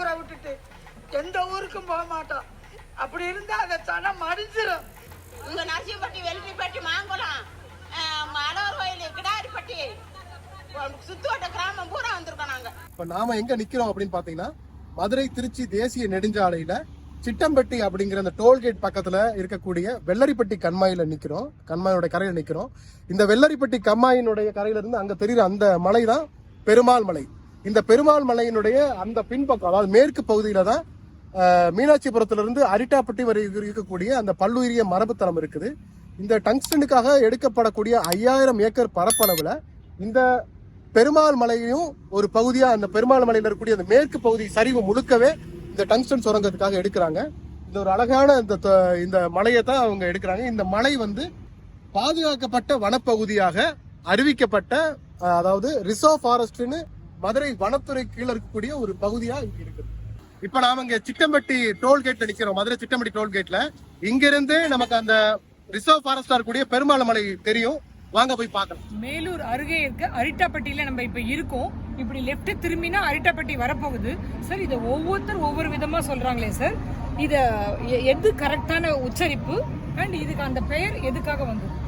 ஊரை விட்டுட்டு எந்த ஊருக்கும் போக மாட்டோம். அப்படி இருந்தா அந்த ஜனம் மடிஞ்சிடும் இங்க நரசிம்பட்டி வெள்ளரிப்பட்டி மாங்குளம் மலவர் கோயில் கிடாரிப்பட்டி சுத்துவட்ட கிராமம் பூரா வந்திருக்கோம் நாங்க. இப்ப நாம எங்க நிக்கிறோம் அப்படின்னு பாத்தீங்கன்னா மதுரை திருச்சி தேசிய நெடுஞ்சாலையில சிட்டம்பட்டி அப்படிங்கிற அந்த டோல்கேட் பக்கத்துல இருக்கக்கூடிய வெள்ளரிப்பட்டி கண்மாயில நிக்கிறோம். கண்மாயோட கரையில நிக்கிறோம். இந்த வெள்ளரிப்பட்டி கண்மாயினுடைய கரையில இருந்து அங்க தெரியுற அந்த மலை தான் பெருமாள் மலை. இந்த பெருமாள் மலையினுடைய அந்த பின்பக்கம் அதாவது மேற்கு பகுதியில தான் மீனாட்சிபுரத்திலிருந்து இருந்து அரிட்டாப்பட்டி வரை இருக்கக்கூடிய அந்த பல்லுயிரிய மரபுத்தலம் இருக்குது. இந்த டங்ஸ்டனுக்காக எடுக்கப்படக்கூடிய ஐயாயிரம் ஏக்கர் பரப்பளவில் இந்த பெருமாள் மலையையும் ஒரு பகுதியாக அந்த பெருமாள் மலையில் இருக்கக்கூடிய அந்த மேற்கு பகுதி சரிவு முழுக்கவே இந்த டங்ஸ்டன் சுரங்கத்துக்காக எடுக்கிறாங்க. இந்த ஒரு அழகான இந்த இந்த மலையை தான் அவங்க எடுக்கிறாங்க. இந்த மலை வந்து பாதுகாக்கப்பட்ட வனப்பகுதியாக அறிவிக்கப்பட்ட அதாவது ரிசர்வ் ஃபாரஸ்ட்னு மதுரை வனத்துறை கீழே இருக்கக்கூடிய ஒரு பகுதியா இங்க இருக்குது. இப்ப நாம இங்க சிட்டம்பட்டி டோல்கேட்ல நிக்கிறோம். மதுரை சிட்டம்பட்டி டோல்கேட்ல இங்க இருந்து நமக்கு அந்த ரிசர்வ் ஃபாரஸ்டா இருக்கக்கூடிய பெருமாள் மலை தெரியும். வாங்க போய் பார்க்கலாம். மேலூர் அருகே இருக்க அரிட்டாப்பட்டியில நம்ம இப்ப இருக்கோம். இப்படி லெஃப்ட் திரும்பினா அரிட்டாப்பட்டி வரப்போகுது. சார் இதை ஒவ்வொருத்தர் ஒவ்வொரு விதமா சொல்றாங்களே சார் இத எ- எது கரெக்டான உச்சரிப்பு? அண்ட் இதுக்கு அந்த பெயர் எதுக்காக வந்தது?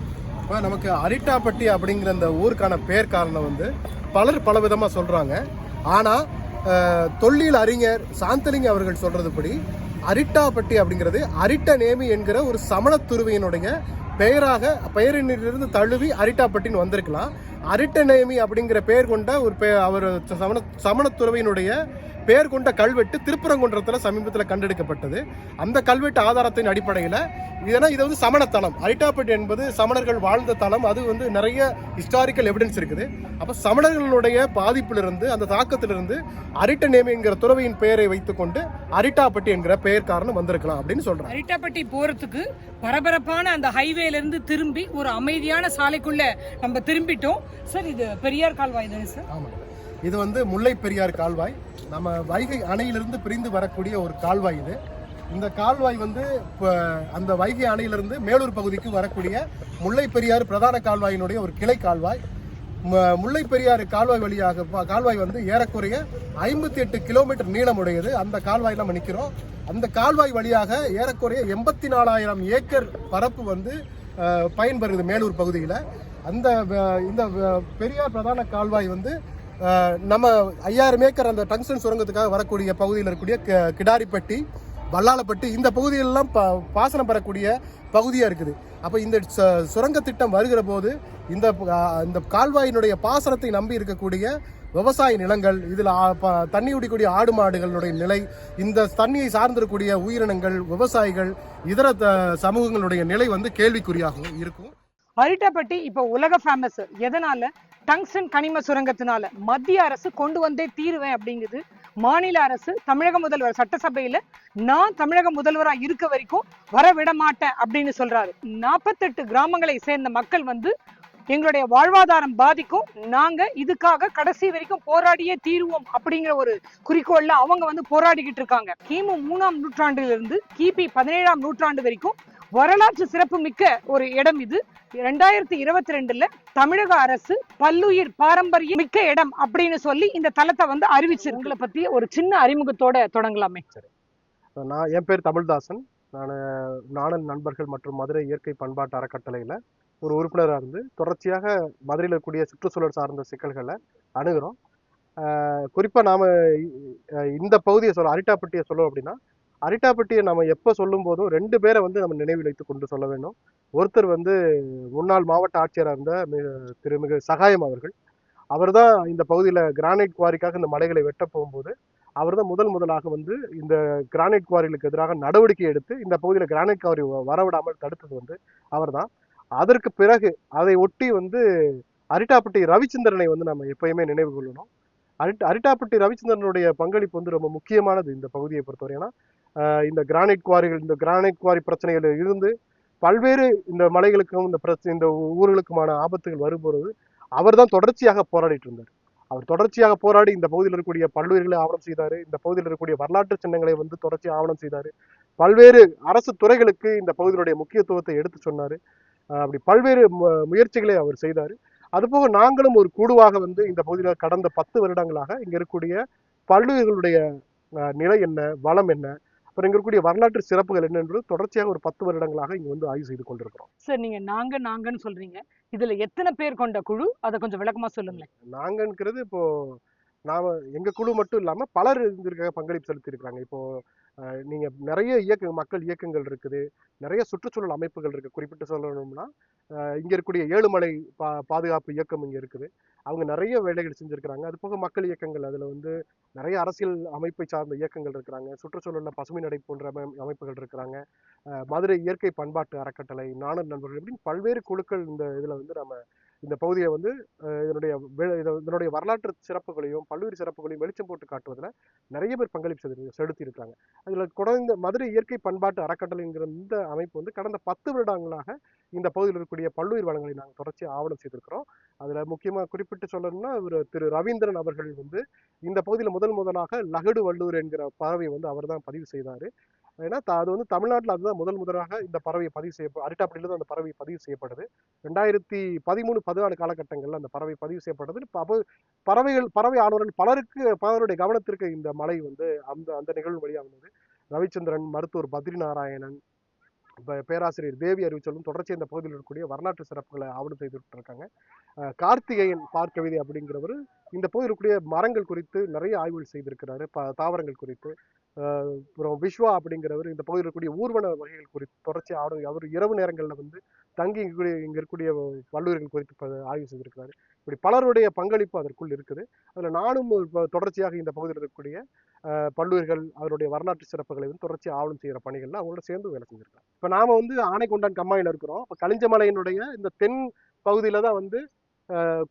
இப்போ நமக்கு அரிட்டாப்பட்டி அப்படிங்கிற அந்த ஊருக்கான பேர் காரணம் வந்து பலர் பல விதமாக சொல்கிறாங்க ஆனால் தொல்லியல் அறிஞர் சாந்தலிங்க அவர்கள் சொல்கிறதுபடி அரிட்டாப்பட்டி அப்படிங்கிறது அரிட்ட நேமி என்கிற ஒரு சமண துருவியினுடைய பெயராக பெயரினிலிருந்து தழுவி அரிட்டாப்பட்டின்னு வந்திருக்கலாம். அரிட்ட நேமி அப்படிங்கிற பெயர் கொண்ட ஒரு பெ அவர் சமண சமண துறவியினுடைய பெயர் கொண்ட கல்வெட்டு திருப்பரங்குன்றத்தில் சமீபத்தில் கண்டெடுக்கப்பட்டது. அந்த கல்வெட்டு ஆதாரத்தின் அடிப்படையில் இதனால் இது வந்து சமணத்தலம் அரிட்டாப்பட்டி என்பது சமணர்கள் வாழ்ந்த தலம் அது வந்து நிறைய ஹிஸ்டாரிக்கல் எவிடன்ஸ் இருக்குது. அப்போ சமணர்களுடைய பாதிப்பிலிருந்து அந்த தாக்கத்திலிருந்து அரிட்ட நேமி என்கிற துறவியின் பெயரை வைத்துக்கொண்டு அரிட்டாப்பட்டி என்கிற பெயர் காரணம் வந்திருக்கலாம் அப்படின்னு சொல்றாங்க. அரிட்டாப்பட்டி போறதுக்கு பரபரப்பான அந்த ஹைவேல இருந்து திரும்பி ஒரு அமைதியான சாலைக்குள்ள நம்ம திரும்பிட்டோம். சார் இது பெரியார் கால்வாய் தானே சார்? ஆமாம் இது வந்து முல்லை பெரியார் கால்வாய். நம்ம வைகை அணையிலிருந்து பிரிந்து வரக்கூடிய ஒரு கால்வாய் இது. இந்த கால்வாய் வந்து இப்போ அந்த வைகை அணையிலிருந்து மேலூர் பகுதிக்கு வரக்கூடிய முல்லை பெரியார் பிரதான கால்வாயினுடைய ஒரு கிளை கால்வாய். ம- முல்லை பெரியாறு கால்வாய் வழியாக கால்வாய் வந்து ஏறக்குறைய ஐம்பத்தி எட்டு கிலோமீட்டர் நீளமுடையது. அந்த கால்வாய் நம்ம நிற்கிறோம் அந்த கால்வாய் வழியாக ஏறக்குறைய எண்பத்தி நாலாயிரம் ஏக்கர் பரப்பு வந்து பயன்பெறுது மேலூர் பகுதியில். அந்த இந்த பெரியார் பிரதான கால்வாய் வந்து நம்ம ஐயாயிரம் ஏக்கர் அந்த டங்ஸ்டன் சுரங்கத்துக்காக வரக்கூடிய பகுதியில் இருக்கக்கூடிய கிடாரிப்பட்டி வல்லாலப்பட்டி இந்த பகுதிகளெல்லாம் ப பாசனம் பெறக்கூடிய பகுதியாக இருக்குது. அப்போ இந்த சுரங்க திட்டம் வருகிற போது இந்த இந்த கால்வாயினுடைய பாசனத்தை நம்பி இருக்கக்கூடிய விவசாய நிலங்கள் இதில் தண்ணி குடிக்கூடிய ஆடு மாடுகளுடைய நிலை இந்த தண்ணியை சார்ந்திருக்கக்கூடிய உயிரினங்கள் விவசாயிகள் இதர த- சமூகங்களுடைய நிலை வந்து கேள்விக்குறியாகவும் இருக்கும். அரிட்டாப்பட்டி இப்போ உலக ஃபேமஸ் எதனால? டங்ஸ்டன் கனிம சுரங்கத்தினால மத்திய அரசு கொண்டு வந்தே தீருவேன் அப்படிங்குது. மாநில அரசு தமிழக முதல்வர் சட்டசபையில நான் தமிழக முதல்வரா இருக்க வரைக்கும் வர விட மாட்டேன் அப்படின்னு சொல்றாரு. நாற்பத்தெட்டு கிராமங்களை சேர்ந்த மக்கள் வந்து எங்களுடைய வாழ்வாதாரம் பாதிக்கும். நாங்க இதுக்காக கடைசி வரைக்கும் போராடியே தீருவோம் அப்படிங்கிற ஒரு குறிக்கோள்ல அவங்க வந்து போராடிக்கிட்டு இருக்காங்க. கிமு மூணாம் நூற்றாண்டிலிருந்து கிபி பதினேழாம் நூற்றாண்டு வரைக்கும் வரலாற்று சிறப்பு மிக்க ஒரு இடம் இது. ரெண்டாயிரத்தி இருபத்தி ரெண்டுல தமிழக அரசு பல்லுயிர் பாரம்பரிய மிக்க இடம் அப்படின்னு சொல்லி இந்த தளத்தை வந்து அறிவிச்சு உங்களை பத்தி ஒரு சின்ன அறிமுகத்தோட தொடங்கலாமே. நான் என் பேர் தமிழ்தாசன். நான் நாணல் நண்பர்கள் மற்றும் மதுரை இயற்கை பண்பாட்டு அறக்கட்டளையில் ஒரு உறுப்பினராக இருந்து தொடர்ச்சியாக மதுரையில் இருக்கக்கூடிய சுற்றுச்சூழல் சார்ந்த சிக்கல்களை அணுகிறோம். குறிப்பாக நாம் இந்த பகுதியை சொல்ல அரிட்டாப்பட்டியை சொல்லணும் அப்படின்னா அரிட்டாப்பட்டியை நம்ம எப்போ சொல்லும் போதும் ரெண்டு பேரை வந்து நம்ம நினைவில் வைத்து கொண்டு சொல்ல வேண்டும். ஒருத்தர் வந்து முன்னாள் மாவட்ட ஆட்சியராக இருந்த திரு திருமிகு சகாயம் அவர்கள். அவர் தான் இந்த பகுதியில் கிரானைட் குவாரிக்காக இந்த மலைகளை வெட்ட போகும்போது அவர் தான் முதல் முதலாக வந்து இந்த கிரானைட் குவாரிகளுக்கு எதிராக நடவடிக்கை எடுத்து இந்த பகுதியில் கிரானைட் குவாரி வரவிடாமல் தடுத்தது வந்து அவர்தான். அதற்கு பிறகு அதை ஒட்டி வந்து அரிட்டாப்பட்டி ரவிச்சந்திரனை வந்து நம்ம எப்பயுமே நினைவு கொள்ளணும். அரிட்ட அரிட்டாப்பட்டி ரவிச்சந்திரனுடைய பங்களிப்பு வந்து ரொம்ப முக்கியமானது இந்த பகுதியை பொறுத்தவரை. ஏன்னா இந்த கிரானைட் குவாரிகள் இந்த கிரானைட் குவாரி பிரச்சனைகள் இருந்து பல்வேறு இந்த மலைகளுக்கும் இந்த பிரச்சனை இந்த ஊர்களுக்குமான ஆபத்துகள் வரும்போது அவர் தான் தொடர்ச்சியாக போராடிட்டு இருந்தார். அவர் தொடர்ச்சியாக போராடி இந்த பகுதியில் இருக்கக்கூடிய பல்லுயிர்களை ஆவணம் செய்தார். இந்த பகுதியில் இருக்கக்கூடிய வரலாற்று சின்னங்களை வந்து தொடர்ச்சி ஆவணம் செய்தார். பல்வேறு அரசு துறைகளுக்கு இந்த பகுதியினுடைய முக்கியத்துவத்தை எடுத்து சொன்னார். அப்படி பல்வேறு முயற்சிகளை அவர் செய்தார். அதுபோக நாங்களும் ஒரு குழுவாக வந்து இந்த பகுதியில் கடந்த பத்து வருடங்களாக இங்கே இருக்கக்கூடிய பல்லுயிர்களுடைய நிலை என்ன வளம் என்ன அப்புறம் இங்க இருக்கக்கூடிய வரலாற்று சிறப்புகள் என்ன என்பது தொடர்ச்சியாக ஒரு பத்து வருடங்களாக இங்க வந்து ஆய்வு செய்து கொண்டிருக்கிறோம். சார் நீங்க நாங்க நாங்கன்னு சொல்றீங்க. இதுல எத்தனை பேர் கொண்ட குழு? அதை கொஞ்சம் விளக்கமா சொல்லுங்களேன். நாங்கங்கிறது இப்போ நாம எங்க குழு மட்டும் இல்லாம பலர் இருந்திருக்காங்க பங்களிப்பு செலுத்தி இருக்காங்க இப்போ நீங்கள் நிறைய இயக்க மக்கள் இயக்கங்கள் இருக்குது. நிறைய சுற்றுச்சூழல் அமைப்புகள் இருக்குது குறிப்பிட்டு சொல்லணும்னா இங்கே இருக்கக்கூடிய ஏழுமலை பா பாதுகாப்பு இயக்கம் இங்கே இருக்குது. அவங்க நிறைய வேலைகள் செஞ்சுருக்கிறாங்க. அது போக மக்கள் இயக்கங்கள். அதில் வந்து நிறைய அரசியல் அமைப்பை சார்ந்த இயக்கங்கள் இருக்கிறாங்க. சுற்றுச்சூழலில் பசுமை நடை போன்ற அமை- அமைப்புகள் இருக்கிறாங்க. மதுரை இயற்கை பண்பாட்டு அறக்கட்டளை நாணல் நண்பர்கள் இப்படின்னு பல்வேறு குழுக்கள் இந்த இதில் வந்து நம்ம இந்த பகுதியை வந்து இதனுடைய இதனுடைய வரலாற்று சிறப்புகளையும் பல்வேறு சிறப்புகளையும் வெளிச்சம் போட்டு காட்டுவதில் நிறைய பேர் பங்களிப்பு செலுத்தி இருக்காங்க அதில் குறைந்த மதுரை இயற்கை பண்பாட்டு அறக்கட்டளைங்கிற இந்த அமைப்பு வந்து கடந்த பத்து வருடங்களாக இந்த பகுதியில் இருக்கக்கூடிய பல்லுயிர் வளங்களை நாங்கள் தொடர்ச்சி ஆவணம் செய்திருக்கிறோம். அதில் முக்கியமாக குறிப்பிட்டு சொல்லணும்னா இவர் திரு ரவீந்திரன் அவர்கள் வந்து இந்த பகுதியில் முதல் முதலாக லகடு வள்ளூர் என்கிற பறவை வந்து அவர் தான் பதிவு செய்தார். ஏன்னா அது வந்து தமிழ்நாட்டில் அதுதான் முதல் முதலாக இந்த பறவை பதிவு செய்ய அரிட்டாப்பட்டியில் தான் அந்த பறவை பதிவு செய்யப்படுது. ரெண்டாயிரத்தி பதிமூணு பதினாலு காலகட்டங்களில் அந்த பறவை பதிவு செய்யப்பட்டது அப்போ பறவைகள் பறவை ஆர்வலர்கள் பலருக்கு பலருடைய கவனத்திற்கு இந்த மலை வந்து அந்த அந்த நிகழ்வு வழியாக வந்தது. ரவிச்சந்திரன் மருத்துவர் பத்ரி நாராயணன் பேராசிரியர் தேவி அறிவிச்சலும் தொடர்ச்சி இந்த பகுதியில் இருக்கக்கூடிய வரலாற்று சிறப்புகளை ஆவணம் செய்துட்டு இருக்காங்க கார்த்திகேயன் பார்க்கவிதை அப்படிங்கிறவர் இந்த பகுதியில் இருக்கக்கூடிய மரங்கள் குறித்து நிறைய ஆய்வுகள் செய்திருக்கிறாரு. ப தாவரங்கள் குறித்து. அப்புறம் விஸ்வா அப்படிங்கிறவர் இந்த பகுதியில் இருக்கக்கூடிய ஊர்வன வகைகள் குறித்து தொடர்ச்சி ஆடு அவர் இரவு நேரங்களில் வந்து தங்கி இங்கே கூடிய இருக்கக்கூடிய வல்லுவர்கள் குறித்து ஆய்வு செய்திருக்கிறாரு. இப்படி பலருடைய பங்களிப்பு அதற்குள் இருக்குது. அதில் நானும் ஒரு தொடர்ச்சியாக இந்த பகுதியில் இருக்கக்கூடிய பல்லுயிர்கள் அதனுடைய வரலாற்று சிறப்புகளை வந்து தொடர்ச்சி ஆவணம் செய்கிற பணிகளில் அவங்களோட சேர்ந்து வேலை செஞ்சிருக்கேன் இப்போ நாம் வந்து ஆனைக்கொண்டான் கம்மாயில் இருக்கிறோம். இப்போ கலிஞ்சமலையினுடைய இந்த தென் பகுதியில் தான் வந்து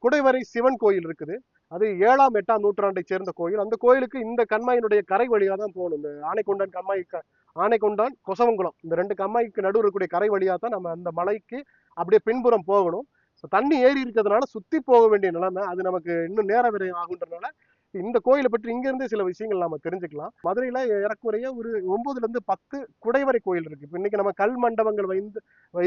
குடைவரை சிவன் கோயில் இருக்குது. அது ஏழாம் எட்டாம் நூற்றாண்டை சேர்ந்த கோயில். அந்த கோயிலுக்கு இந்த கண்மாயினுடைய கரை வழியாக தான் போகணும். இந்த ஆனைக்கொண்டான் கண்மாய் ஆனைக்கொண்டான் கொசவங்குளம். இந்த ரெண்டு கம்மாய்க்கு நடுவில் இருக்கக்கூடிய கரை வழியாக தான் நம்ம அந்த மலைக்கு அப்படியே பின்புறம் போகணும். ஸோ தண்ணி ஏறி இருக்கிறதுனால சுற்றி போக வேண்டிய நிலைமை. அது நமக்கு இன்னும் நேர விரயம் ஆகுன்றதுனால இந்த கோயிலை பற்றி இங்கிருந்து சில விஷயங்கள் நாம தெரிஞ்சுக்கலாம். மதுரையில ஏறக்குறைய ஒரு ஒன்பதுல இருந்து பத்து குடைவரை கோயில் இருக்கு. இப்போ இன்னைக்கு நம்ம கல் மண்டபங்கள் வைந்து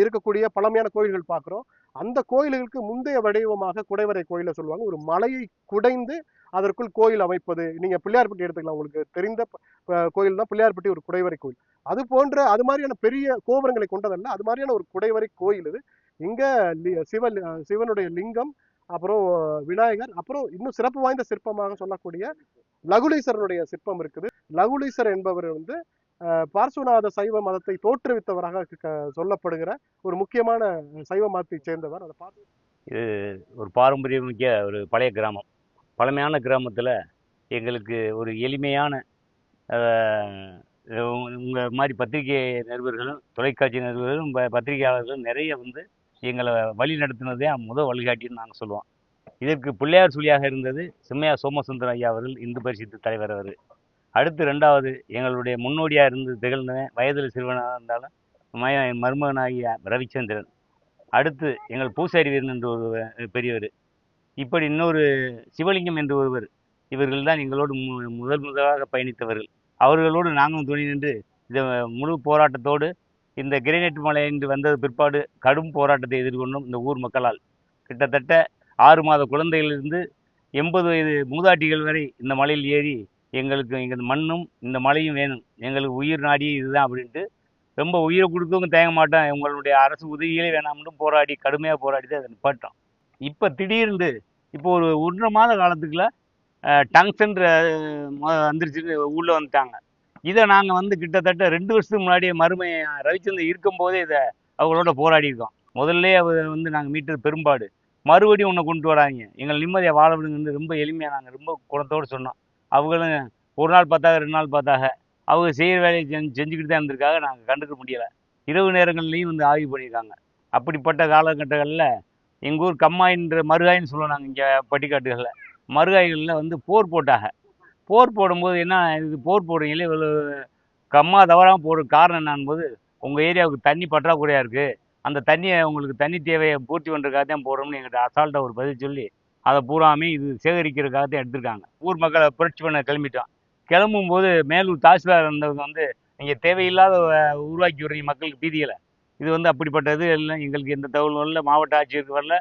இருக்கக்கூடிய பழமையான கோயில்கள் பார்க்குறோம் அந்த கோயில்களுக்கு முந்தைய வடிவமாக குடைவரை கோயிலை சொல்லுவாங்க. ஒரு மலையை குடைந்து அதற்குள் கோயில் அமைப்பது. நீங்க பிள்ளையார்பட்டி எடுத்துக்கலாம். உங்களுக்கு தெரிந்த கோயில் தான் பிள்ளையார்பட்டி ஒரு குடைவரை கோயில். அது போன்ற அது மாதிரியான பெரிய கோபுரங்களை கொண்டதல்ல. அது மாதிரியான ஒரு குடைவரை கோயில் இது. இங்க சிவ சிவனுடைய லிங்கம் அப்புறம் விநாயகர் அப்புறம் இன்னும் சிறப்பு வாய்ந்த சிற்பமாக சொல்லக்கூடிய லகுலீஸ்வரனுடைய சிற்பம் இருக்குது. லகுலீசர் என்பவர் வந்து அஹ், பார்சுநாத சைவ மதத்தை தோற்றுவித்தவராக க- சொல்லப்படுகிற ஒரு முக்கியமான சைவ மதத்தை சேர்ந்தவர். அதை பார்த்து இது ஒரு பாரம்பரியமிக்க ஒரு பழைய கிராமம். பழமையான கிராமத்தில் எங்களுக்கு ஒரு எளிமையான உங்கள் மாதிரி பத்திரிகை நிருபர்களும் தொலைக்காட்சி நிருபர்களும் பத்திரிகையாளர்களும் நிறைய வந்து எங்களை வழி நடத்தினதே முதல் வழிகாட்டின்னு நாங்கள் சொல்லுவோம். இதற்கு பிள்ளையார் சுழியாக இருந்தது சிம்மையா சோமசுந்தரம் ஐயா அவர்கள் இந்து பரிசுத்து தலைவர் அவர். அடுத்து ரெண்டாவது எங்களுடைய முன்னோடியாக இருந்து திகழ்ந்தவன் வயதில் சிறுவனாக இருந்தாலும் மய மருமகனாகிய ரவிச்சந்திரன். அடுத்து எங்கள் பூசாரி வீரன் என்று ஒரு பெரியவர். இப்படி இன்னொரு சிவலிங்கம் என்று ஒருவர். இவர்கள் தான் எங்களோடு மு- முதல் முதலாக பயணித்தவர்கள். அவர்களோடு நாங்களும் துணி நின்று இதை முழு போராட்டத்தோடு இந்த கிரேனைட் மலையின்று வந்தது பிற்பாடு கடும் போராட்டத்தை எதிர்கொண்டும் இந்த ஊர் மக்களால் கிட்டத்தட்ட ஆறு மாத குழந்தைகளிலிருந்து எண்பது வயது மூதாட்டிகள் வரை இந்த மலையில் ஏறி எங்களுக்கு எங்கள் மண்ணும் இந்த மலையும் வேணும். எங்களுக்கு உயிர் நாடி இதுதான் அப்படின்ட்டு ரொம்ப உயிரை கொடுக்கவும் தேங்க மாட்டோம். உங்களுடைய அரசு உதவிகளே வேணாம்னு போராடி கடுமையாக போராடி தான் அதை நிப்பாட்டோம். இப்போ திடீர்னு இப்போ ஒரு ஒன்றரை மாத காலத்துக்குள்ள டங்ஸ்ன்ற வந்துருச்சுன்னு உள்ளே வந்துட்டாங்க. இதை நாங்கள் வந்து கிட்டத்தட்ட ரெண்டு வருஷத்துக்கு முன்னாடியே மறுமை ரவிச்சந்திரன் இருக்கும்போதே இதை அவங்களோட போராடி இருக்கோம் முதல்ல அவர் வந்து நாங்கள் மீட்டது பெரும்பாடு. மறுபடியும் ஒன்று கொண்டு வராங்க. எங்களை நிம்மதியாக வாழ விடுங்கன்னு ரொம்ப எளிமையாக நாங்கள் ரொம்ப குணத்தோடு சொன்னோம். அவங்களும் ஒரு நாள் பார்த்தாக ரெண்டு நாள் பார்த்தாக அவங்க செய்கிற வேலையை செஞ்சு செஞ்சுக்கிட்டு தான் இருந்திருக்காங்க. நாங்கள் கண்டுக்க முடியலை. இரவு நேரங்கள்லையும் வந்து ஆய்வு பண்ணியிருக்காங்க. அப்படிப்பட்ட காலகட்டங்களில் எங்கள் ஊர் கம்மாயின்ற மருகாயின்னு சொல்லுவோம் நாங்கள் இங்கே பட்டிக்காட்டுகளில். மருகாய்களில் வந்து போர் போட்டாங்க. போர் போடும்போது என்ன இது போர் போடுறீங்களே இவ்வளோ கம்மா தவறாமல் போடுற காரணம் என்னன்போது உங்கள் ஏரியாவுக்கு தண்ணி பற்றாக்குறையாக இருக்குது அந்த தண்ணியை உங்களுக்கு தண்ணி தேவையை பூர்த்தி பண்ணுறதுக்காக தான் போடுறோம்னு எங்கிட்ட அசால்ட்டாக ஒரு பதில் சொல்லி அதை பூராமே இது சேகரிக்கிறதுக்காக தான் எடுத்திருக்காங்க. ஊர் மக்களை புரட்சி பண்ண கிளம்பிட்டோம். கிளம்பும் போது மேலூர் தாசில்தார் இருந்தவங்க வந்து நீங்கள் தேவையில்லாத உருவாக்கி விடுறீங்க மக்களுக்கு பீதிகளை இது வந்து அப்படிப்பட்டது இல்லை. எங்களுக்கு எந்த தகவலும் வரல. மாவட்ட ஆட்சியருக்கு வரல.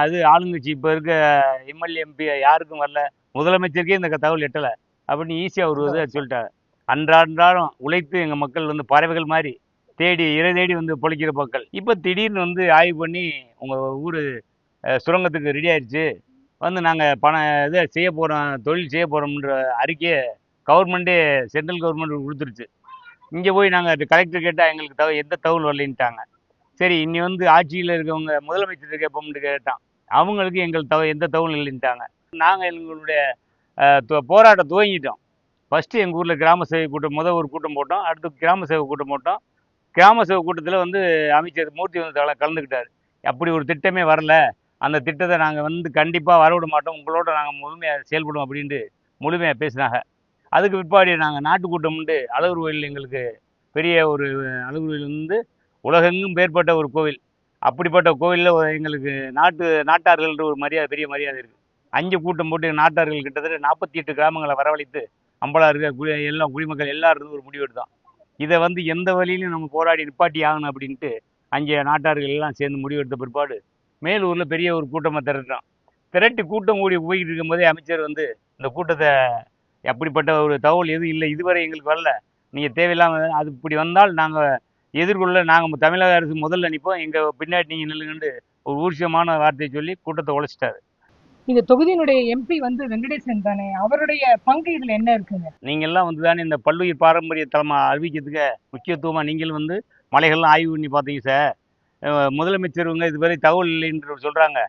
அது ஆளுங்கட்சி இப்போ இருக்க எம்எல்ஏ எம்பி யாருக்கும் வரல. முதலமைச்சருக்கே இந்த தகவல் எட்டலை. அப்படின்னு ஈஸியாக ஒரு இதை சொல்லிட்டாங்க உழைத்து எங்கள் மக்கள் வந்து பறவைகள் மாதிரி தேடி இறை தேடி வந்து பொழைக்கிற மக்கள். இப்போ திடீர்னு வந்து ஆய்வு பண்ணி உங்கள் ஊர் சுரங்கத்துக்கு ரெடி ஆயிடுச்சு வந்து நாங்கள் பணம் இதை செய்ய போகிறோம் தொழில் செய்ய போகிறோம்ன்ற அறிக்கையை கவர்மெண்ட்டே சென்ட்ரல் கவர்மெண்ட் கொடுத்துருச்சு. இங்கே போய் நாங்கள் கலெக்டர் கேட்டால் எங்களுக்கு தகவல் எந்த தகவல் வரலைன்ட்டாங்க. சரி இன்னி வந்து ஆட்சியில் இருக்கவங்க முதலமைச்சர் கேட்போம்னு கேட்டான். அவங்களுக்கு எங்கள் தகவல் எந்த தகவல் இல்லைன்ட்டாங்க. நாங்கள் எங்களுடைய போராட்டம் துவங்கிட்டோம். ஃபஸ்ட்டு எங்கள் ஊரில் கிராம சேவை கூட்டம் முதல் ஒரு கூட்டம் போட்டோம். அடுத்து கிராம சேவை கூட்டம் போட்டோம். கிராம சேவை கூட்டத்தில் வந்து அமைச்சர் மூர்த்தி வந்து தல- கலந்துக்கிட்டார். அப்படி ஒரு திட்டமே வரல. அந்த திட்டத்தை நாங்கள் வந்து கண்டிப்பாக வரவிட மாட்டோம். உங்களோட நாங்கள் முழுமையாக செயல்படுவோம் அப்படின்ட்டு முழுமையாக பேசினாங்க. அதுக்கு பிற்பாடு நாங்கள் நாட்டுக்கூட்டம்ண்டு அழகர் கோயில் எங்களுக்கு பெரிய ஒரு அழகர் கோயில் வந்து உலகெங்கும் பேர்பட்ட ஒரு கோவில். அப்படிப்பட்ட கோவிலில் எங்களுக்கு நாட்டு நாட்டார்கள்ன்ற ஒரு மரியாதை பெரிய மரியாதை இருக்குது அஞ்சு கூட்டம் போட்டு நாட்டார்கள் கிட்டத்தட்ட நாற்பத்தி எட்டு கிராமங்களை வரவழைத்து அம்பலார்கள் குடி எல்லாம் குடிமக்கள் எல்லாரும் ஒரு முடிவு எடுத்தான் இதை வந்து எந்த வழியிலையும் நம்ம போராடி நிப்பாட்டி ஆகணும் அப்படின்ட்டு அங்கே நாட்டார்கள் எல்லாம் சேர்ந்து முடிவெடுத்த பிற்பாடு மேலூரில் பெரிய ஒரு கூட்டமாக திரட்டோம் திரட்டி கூட்டம் கூடி போய்கிட்டு இருக்கும்போதே அமைச்சர் வந்து இந்த கூட்டத்தை அப்படிப்பட்ட ஒரு தகவல் எதுவும் இல்லை இதுவரை எங்களுக்கு வரல. நீங்கள் தேவையில்லாமல் அது இப்படி வந்தால் நாங்கள் எதிர்கொள்ள நாங்கள் தமிழக அரசு முதல்ல நிற்போம் எங்கள் பின்னாடி நீங்கள் நில்லுங்கன்னு ஒரு ஊர்ஷியமான வார்த்தையை சொல்லி கூட்டத்தை உழைச்சிட்டாரு. இந்த தொகுதியினுடைய எம்பி வந்து வெங்கடேசன் தானே? அவருடைய பங்கு இதுல என்ன இருக்குங்க? நீங்கள்லாம் வந்து தானே இந்த பல்லுயிர் பாரம்பரிய தலமா அறிவிக்கிறதுக்கு முக்கியத்துவமாக நீங்களும் வந்து மலைகள்லாம் ஆய்வு பண்ணி பார்த்தீங்க சார். அஹ் முதலமைச்சர் இவங்க இதுவரை தகவல் இல்லைன்னு சொல்கிறாங்க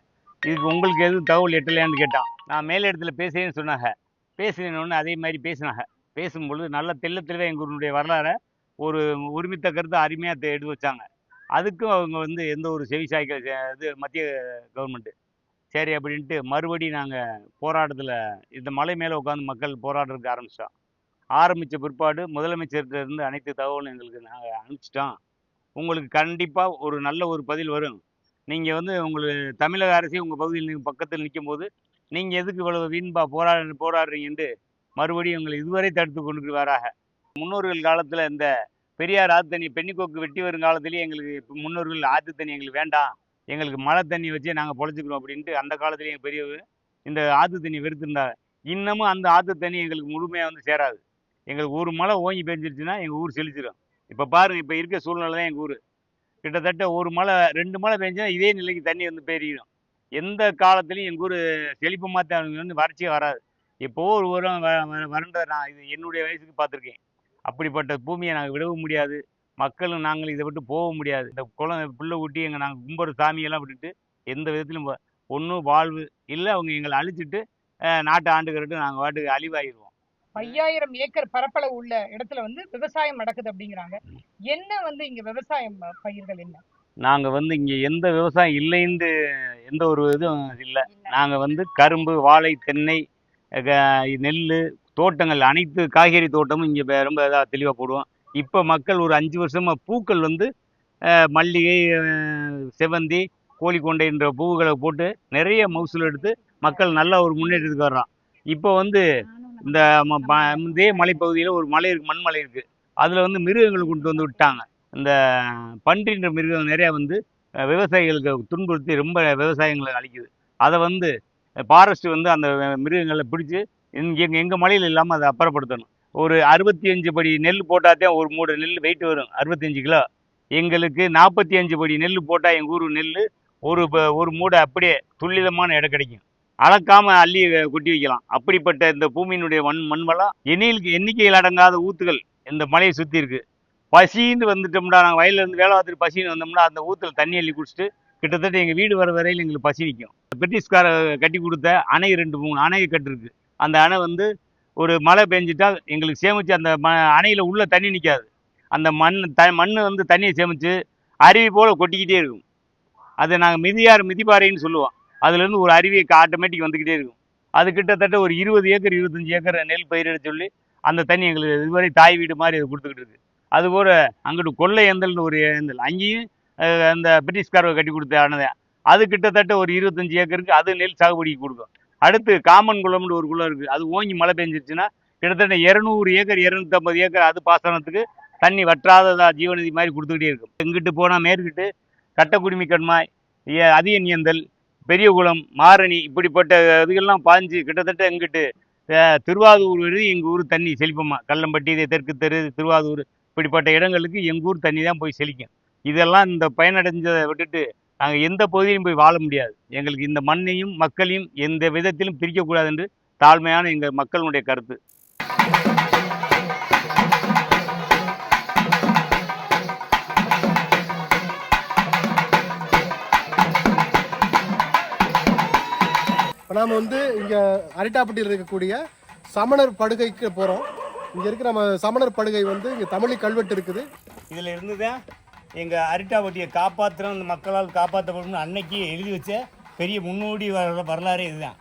இதுக்கு உங்களுக்கு எதுவும் தகவல் எட்டலையான்னு கேட்டான். நான் மேல் இடத்துல பேசுறேன்னு சொன்னாங்க. பேசுனோன்னு அதே மாதிரி பேசினாங்க. பேசும்பொழுது நல்ல தெல்ல தெளிவாக எங்களுடைய வரலாறை ஒரு ஒருமித்த கருத்தை அருமையாக எடுத்து வச்சாங்க. அதுக்கும் அவங்க வந்து எந்த ஒரு செவி சாய்க்க இது மத்திய கவர்மெண்ட்டு சரி அப்படின்ட்டு மறுபடியும் நாங்கள் போராட்டத்தில் இந்த மலை மேலே உட்காந்து மக்கள் போராடுறதுக்கு ஆரம்பிச்சிட்டோம். ஆரம்பித்த பிற்பாடு முதலமைச்சர்கிட்ட இருந்து அனைத்து தகவலும் எங்களுக்கு நாங்கள் அனுப்பிச்சிட்டோம். உங்களுக்கு கண்டிப்பாக ஒரு நல்ல ஒரு பதில் வரும். நீங்கள் வந்து உங்களுக்கு தமிழக அரசு உங்கள் பகுதியில் நீங்கள் பக்கத்தில் நிற்கும் போது நீங்கள் எதுக்கு இவ்வளவு வீண்பா போராடு போராடுறீங்கன்ட்டு மறுபடியும் எங்களை இதுவரை தடுத்து கொண்டு வராக முன்னோர்கள் காலத்தில் இந்த பெரியார் ஆத்து தண்ணி பெண்ணிக்கோக்கு வெட்டி வரும் காலத்துலேயே எங்களுக்கு முன்னோர்கள் ஆத்து தண்ணி எங்களுக்கு வேண்டாம். எங்களுக்கு மழை தண்ணி வச்சே நாங்கள் பொழைச்சிக்கிறோம் அப்படின்ட்டு அந்த காலத்துலேயும் எங்கள் பெரியவர் இந்த ஆற்று தண்ணி வெறுத்திருந்தாங்க இன்னமும் அந்த ஆற்று தண்ணி எங்களுக்கு முழுமையாக வந்து சேராது. எங்களுக்கு ஒரு மழை ஓங்கி பெஞ்சிருச்சுன்னா எங்கள் ஊர் செழிச்சிடும் இப்போ பாருங்கள் இப்போ இருக்க சூழ்நிலை தான் எங்கள் ஊர். கிட்டத்தட்ட ஒரு மழை ரெண்டு மழை பெஞ்சா இதே நிலைக்கு தண்ணி வந்து பெருகிடும் எந்த காலத்துலையும் எங்கள் ஊர் செழிப்பமாக தான் வந்து வறட்சியே வராது. இப்போ ஒரு உரம் வ வ- வறண்ட நான் இது என்னுடைய வயசுக்கு பார்த்துருக்கேன். அப்படிப்பட்ட பூமியை நாங்கள் விடவும் முடியாது. மக்களும் நாங்கள் இதை விட்டு போக முடியாது. இந்த குளம் புள்ள ஊட்டி எங்கள் நாங்கள் கும்பிட்ற சாமியெல்லாம் விட்டுட்டு எந்த விதத்திலும் ஒன்றும் வாழ்வு இல்லை. அவங்க எங்களை அழிச்சிட்டு நாட்டை ஆண்டுக்கிறட்டு நாங்கள் பாட்டுக்கு அழிவாயிருவோம். ஐயாயிரம் ஏக்கர் பரப்பளவு உள்ள இடத்துல வந்து விவசாயம் நடக்குது அப்படிங்கிறாங்க. என்ன வந்து இங்க விவசாயம் பயிர்கள் என்ன? நாங்கள் வந்து இங்கே எந்த விவசாயம் இல்லைன்னு எந்த ஒரு இதுவும் இல்லை. நாங்கள் வந்து கரும்பு வாழை தென்னை நெல் தோட்டங்கள் அனைத்து காய்கறி தோட்டமும் இங்கே ரொம்ப இதாக தெளிவாக போடுவோம். இப்போ மக்கள் ஒரு அஞ்சு வருஷமாக பூக்கள் வந்து மல்லிகை அஹ், செவந்தி கோழிக்கொண்டைன்ற பூவுகளை போட்டு நிறைய மகசூல் எடுத்து மக்கள் நல்ல ஒரு முன்னேற்றத்துக்கு வர்றான். இப்போ வந்து இந்த ம- இதே மலைப்பகுதியில் ஒரு மலை இருக்கு மண்மலை இருக்குது அதில் வந்து மிருகங்கள் கொண்டு வந்து விட்டாங்க. இந்த பன்றின்ற மிருகம் நிறையா வந்து விவசாயிகளுக்கு துன்புறுத்தி ரொம்ப விவசாயங்களை அழிக்குது. அதை வந்து ஃபாரஸ்ட் வந்து அந்த மிருகங்களை பிடிச்சி இங்கே எங்கள் எங்கள் மலையில் இல்லாமல் அதை அப்புறப்படுத்தணும். ஒரு அறுபத்தி அஞ்சு படி நெல் போட்டால்தான் ஒரு மூடு நெல் வெயிட் வரும் அறுபத்தஞ்சு கிலோ. எங்களுக்கு நாற்பத்தி அஞ்சு படி நெல் போட்டால் எங்கள் ஊர் நெல் ஒரு ப- ஒரு மூடை அப்படியே துல்லிதமான இடம் கிடைக்கும். அளக்காமல் அள்ளி கொட்டி வைக்கலாம். அப்படிப்பட்ட இந்த பூமியினுடைய மண் மண் வளம் எண்ணிலுக்கு எண்ணிக்கையில் அடங்காத ஊத்துகள் இந்த மலையை சுற்றி இருக்கு. பசின்னு வந்துட்டோம்னா நாங்கள் வயல்லருந்து வேலை பார்த்துட்டு பசின்னு வந்தோம்னா அந்த ஊற்றுல தண்ணி அள்ளி குடிச்சிட்டு கிட்டத்தட்ட எங்கள் வீடு வர வரையில் எங்களுக்கு பசி நிற்கும் பிரிட்டிஷ்கார கட்டி கொடுத்த அணை ரெண்டு மூணு அணை கட்டிருக்கு. அந்த அணை வந்து ஒரு மழை பெஞ்சிட்டால் எங்களுக்கு சேமித்து அந்த ம அணையில் உள்ள தண்ணி நிற்காது அந்த மண் த மண் வந்து தண்ணியை சேமித்து அருவி போல் கொட்டிக்கிட்டே இருக்கும். அதை நாங்கள் மிதியார் மிதிப்பாறைன்னு சொல்லுவோம். அதுலேருந்து ஒரு அருவி ஆட்டோமேட்டிக் வந்துக்கிட்டே இருக்கும். அது கிட்டத்தட்ட ஒரு இருபது ஏக்கர் இருபத்தஞ்சி ஏக்கர் நெல் பயிரிட சொல்லி அந்த தண்ணி எங்களுக்கு இதுவரை தாய் வீடு மாதிரி அது கொடுத்துக்கிட்டு இருக்கு. அதுபோல் அங்கிட்டு கொள்ளை ஏந்தல்னு ஒரு ஏந்தல் அங்கேயும் அந்த பிரிட்டிஷ்காரவை கட்டி கொடுத்த ஆனது அது கிட்டத்தட்ட ஒரு இருபத்தஞ்சி ஏக்கருக்கு அது நெல் சாகுபடிக்கு கொடுக்கும். அடுத்து காமன் குளம்னு ஒரு குளம் இருக்குது அது ஓங்கி மழை பெஞ்சிருச்சுன்னா கிட்டத்தட்ட இரநூறு ஏக்கர் இரநூத்தம்பது ஏக்கர் அது பாசனத்துக்கு தண்ணி வற்றாததா ஜீவநதி மாதிரி கொடுத்துக்கிட்டே இருக்கும். எங்கிட்டு போனால் மேற்கிட்டு கட்டக்குடிமி கண்மாய் அதிக அதியன்யந்தல் பெரியகுளம் மாரணி இப்படிப்பட்ட இதுகள்லாம் பாஞ்சு கிட்டத்தட்ட எங்கிட்டு திருவாதூர் வரை எங்கள் ஊர் தண்ணி செழிப்பமாக கல்லம்பட்டி இது தெற்கு தெரு திருவாதூர் இப்படிப்பட்ட இடங்களுக்கு எங்கள் ஊர் தண்ணி தான் போய் செழிக்கும். இதெல்லாம் இந்த பயனடைஞ்சதை விட்டுட்டு நாங்கள் எந்த பகுதியிலும் போய் வாழ முடியாது. எங்களுக்கு இந்த மண்ணையும் மக்களையும் எந்த விதத்திலும் பிரிக்கக்கூடாது என்று தாழ்மையான எங்கள் மக்களுடைய கருத்து. இப்போ நாம வந்து இங்க அரிட்டாப்பட்டியில் இருக்கக்கூடிய சமணர் படுகைக்கு போறோம். இங்க இருக்கிற நம்ம சமணர் படுகை வந்து இங்க தமிழி கல்வெட்டு இருக்குது. இதில் இருந்து தான் எங்கள் அரிட்டாவட்டியை காப்பாற்றுறோம் அந்த மக்களால் காப்பாற்றப்படும் அன்னைக்கு எழுதி வச்ச பெரிய முன்னோடி வர வரலாறு இதுதான்.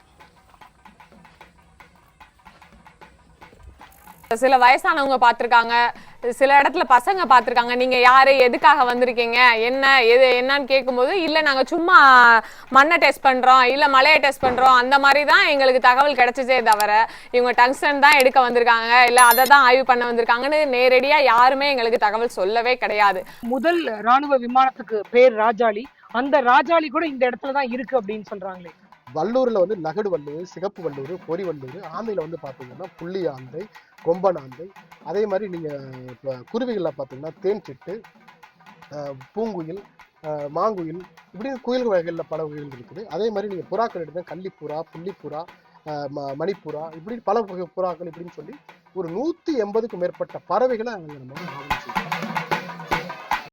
சில வயசானவங்க பார்த்துருக்காங்க. சில இடத்துல பசங்க பார்த்துருக்காங்க. நீங்க யாரு? எதுக்காக வந்திருக்கீங்க? என்ன? எது? என்னன்னு கேட்கும்போது இல்ல நாங்க சும்மா மண்ணை டெஸ்ட் பண்றோம். இல்ல மலையை டெஸ்ட் பண்றோம். அந்த மாதிரி தான் எங்களுக்கு தகவல் கிடைச்சதே தவிர இவங்க டங்ஸ்டன் தான் எடுக்க வந்திருக்காங்க. இல்ல அதை தான் ஆய்வு பண்ண வந்திருக்காங்கன்னு நேரடியா யாருமே எங்களுக்கு தகவல் சொல்லவே கிடையாது. முதல் ராணுவ விமானத்துக்கு பேர் ராஜாளி அந்த ராஜாளி கூட இந்த இடத்துல தான் இருக்கு அப்படின்னு சொல்றாங்களே. வல்லூர்ல வந்து நகடு வல்லூர் சிகப்பு வல்லூர் பொறி வல்லூர் ஆந்தையில வந்து பாத்தீங்கன்னா புள்ளி ஆந்தை கொம்ப ஆந்தை. அதே மாதிரி நீங்கள் இப்போ குருவிகளில் பார்த்தீங்கன்னா தேன் சிட்டு பூங்குயில் மாங்குயில் இப்படி குயில் வகைகளில் பல வகைகள் இருக்குது. அதே மாதிரி நீங்கள் புறாக்கள் எடுத்தால் கள்ளிப்புறா புள்ளிப்புறா ம மணிப்புறா இப்படி பல வகை புறாக்கள் இப்படின்னு சொல்லி ஒரு நூற்றி எண்பதுக்கும் மேற்பட்ட பறவைகளை அங்கே நம்ம ஆவணம் செய்யலாம்